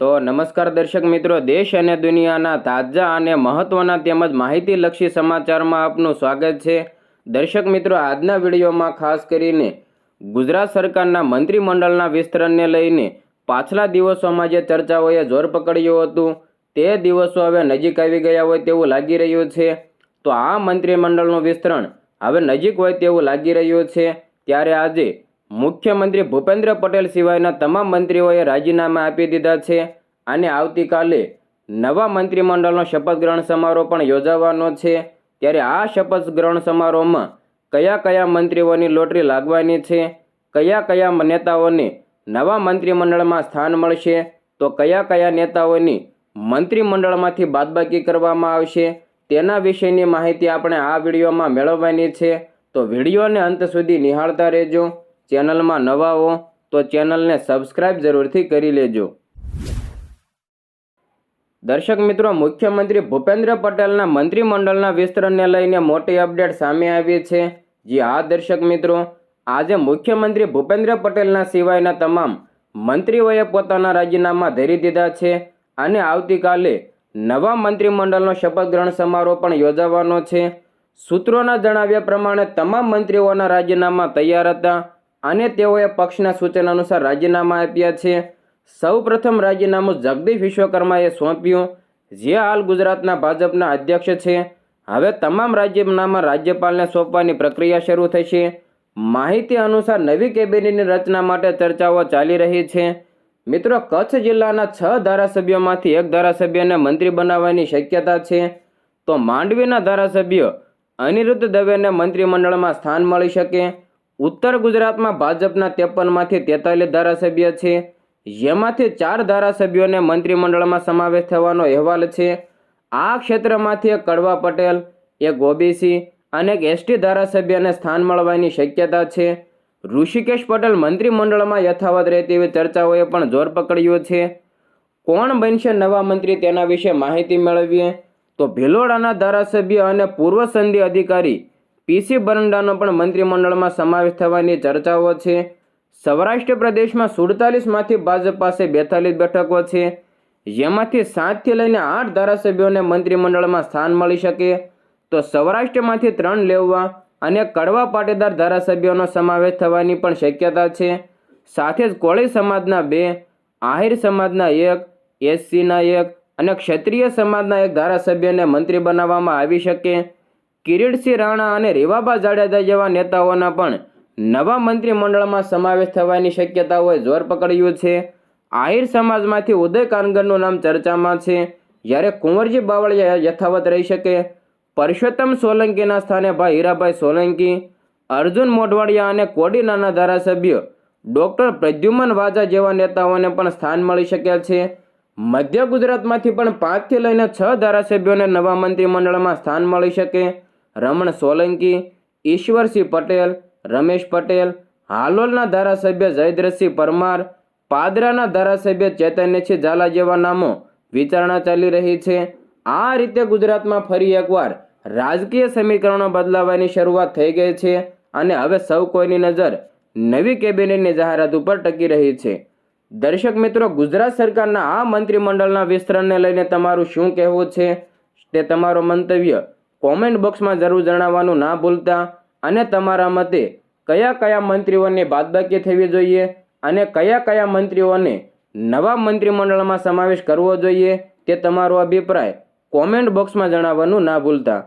તો નમસ્કાર દર્શક મિત્રો, દેશ અને દુનિયાના તાજા અને મહત્ત્વના તેમજ માહિતીલક્ષી સમાચારમાં આપનું સ્વાગત છે. દર્શક મિત્રો, આજના વિડીયોમાં ખાસ કરીને ગુજરાત સરકારના મંત્રીમંડળના વિસ્તરણને લઈને પાછલા દિવસોમાં જે ચર્ચાઓએ જોર પકડ્યું હતું, તે દિવસો હવે નજીક આવી ગયા હોય તેવું લાગી રહ્યું છે. તો આ મંત્રીમંડળનું વિસ્તરણ હવે નજીક હોય તેવું લાગી રહ્યું છે. ત્યારે આજે મુખ્યમંત્રી ભૂપેન્દ્ર પટેલ સિવાયના તમામ મંત્રીઓએ રાજીનામા આપી દીધા છે અને આવતીકાલે નવા મંત્રીમંડળનો શપથ ગ્રહણ સમારોહ પણ યોજાવાનો છે. ત્યારે આ શપથ ગ્રહણ સમારોહમાં કયા કયા મંત્રીઓની લોટરી લાગવાની છે? કયા કયા નેતાઓને નવા મંત્રીમંડળમાં સ્થાન મળશે? તો કયા કયા નેતાઓની મંત્રીમંડળમાંથી બાદબાકી કરવામાં આવશે? તેના વિશેની માહિતી આપણે આ વિડીયોમાં મેળવવાની છે. તો વિડીયોને અંત સુધી નિહાળતા રહેજો. ચેનલમાં નવા હો તો ચેનલને સબસ્ક્રાઇબ જરૂરથી કરી લેજો. દર્શક મિત્રો, મુખ્યમંત્રી ભૂપેન્દ્ર પટેલના મંત્રીમંડળના વિસ્તરણને લઈને મોટી અપડેટ સામે આવી છે. જી હા, દર્શક મિત્રો, આજે મુખ્યમંત્રી ભૂપેન્દ્ર પટેલના સિવાયના તમામ મંત્રીઓએ પોતાના રાજીનામા ધરી દીધા છે અને આવતીકાલે નવા મંત્રીમંડળનો શપથ ગ્રહણ સમારોહ પણ યોજાવાનો છે. સૂત્રોના જણાવ્યા પ્રમાણે, તમામ મંત્રીઓના રાજીનામા તૈયાર હતા. અને તેઓએ પક્ષના સૂચન અનુસાર રાજીનામા આપ્યા છે. સૌ પ્રથમ રાજીનામું જગદીશ વિશ્વકર્માએ સોંપ્યું, જે હાલ ગુજરાતના ભાજપના અધ્યક્ષ છે. હવે તમામ રાજીનામા રાજ્યપાલને સોંપવાની પ્રક્રિયા શરૂ થશે. માહિતી અનુસાર નવી કેબિનેટની રચના માટે ચર્ચાઓ ચાલી રહી છે. મિત્રો, કચ્છ જિલ્લાના છ ધારાસભ્યોમાંથી એક ધારાસભ્યને મંત્રી બનાવવાની શક્યતા છે. તો માંડવીના ધારાસભ્ય અનિરુદ્ધ દવેને મંત્રીમંડળમાં સ્થાન મળી શકે. ઉત્તર ગુજરાતમાં ભાજપના ત્રેપનમાંથી તેતાલીસ ધારાસભ્ય છે. જેમાંથી ચાર ધારાસભ્યોને મંત્રીમંડળમાં સમાવેશ થવાનો અહેવાલ છે. આ ક્ષેત્રમાંથી એક કડવા પટેલ, એક ઓબીસી અને એક એસટી ધારાસભ્યને સ્થાન મળવાની શક્યતા છે. ઋષિકેશ પટેલ મંત્રીમંડળમાં યથાવત રહે તેવી ચર્ચાઓએ પણ જોર પકડ્યું છે. કોણ બનશે નવા મંત્રી તેના વિશે માહિતી મેળવીએ? તો ભિલોડાના ધારાસભ્ય અને પૂર્વ સંધિ અધિકારી પીસી બરંડાનો પણ મંત્રીમંડળમાં સમાવેશ થવાની ચર્ચાઓ છે. સૌરાષ્ટ્ર પ્રદેશમાં સુડતાલીસમાંથી ભાજપ પાસે બેતાલીસ બેઠકો છે. જેમાંથી સાતથી લઈને આઠ ધારાસભ્યોને મંત્રીમંડળમાં સ્થાન મળી શકે. તો સૌરાષ્ટ્રમાંથી ત્રણ લેવવા અને કડવા પાટીદાર ધારાસભ્યોનો સમાવેશ થવાની પણ શક્યતા છે. સાથે જ કોળી સમાજના બે, આહિર સમાજના એક, એસસીના એક અને ક્ષત્રિય સમાજના એક ધારાસભ્યને મંત્રી બનાવવામાં આવી શકે. કિરીટસિંહ રાણા અને રેવાબા જાડેજા જેવા નેતાઓના પણ નવા મંત્રીમંડળમાં સમાવેશ થવાની શક્યતાઓએ જોર પકડ્યું છે. આહિર સમાજમાંથી ઉદય કાનગરનું નામ ચર્ચામાં છે. જ્યારે કુંવરજી બાવળિયા યથાવત રહી શકે. પરસોત્તમ સોલંકીના સ્થાને ભાઈ હીરાભાઈ સોલંકી, અર્જુન મોઢવાડિયા અને કોડીનાના ધારાસભ્ય ડૉક્ટર પ્રદ્યુમન વાજા જેવા નેતાઓને પણ સ્થાન મળી શકે છે. મધ્ય ગુજરાતમાંથી પણ પાંચથી લઈને છ ધારાસભ્યોને નવા મંત્રીમંડળમાં સ્થાન મળી શકે. રમણ સોલંકી, ઈશ્વરસિંહ પટેલ, રમેશ પટેલ, હાલોલના ધારાસભ્ય જયદ્રસિંહ પરમાર, પાદરાના ધારાસભ્ય ચૈતન્યસિંહ ઝાલા જેવા નામો વિચારણા ચાલી રહી છે. આ રીતે ગુજરાતમાં ફરી એકવાર રાજકીય સમીકરણો બદલાવાની શરૂઆત થઈ ગઈ છે અને હવે સૌ કોઈની નજર નવી કેબિનેટની જાહેરાત ઉપર ટકી રહી છે. દર્શક મિત્રો, ગુજરાત સરકારના આ મંત્રીમંડળના વિસ્તરણને લઈને તમારું શું કહેવું છે? તે તમારો મંતવ્ય કોમેન્ટ બોક્સમાં જરૂર જણાવવાનું ના ભૂલતા અને તમારા મતે કયા કયા મંત્રીઓની બાદબાકી થવી જોઈએ અને કયા કયા મંત્રીઓને નવા મંત્રીમંડળમાં સમાવેશ કરવો જોઈએ તે તમારો અભિપ્રાય કોમેન્ટ બોક્સમાં જણાવવાનું ના ભૂલતા.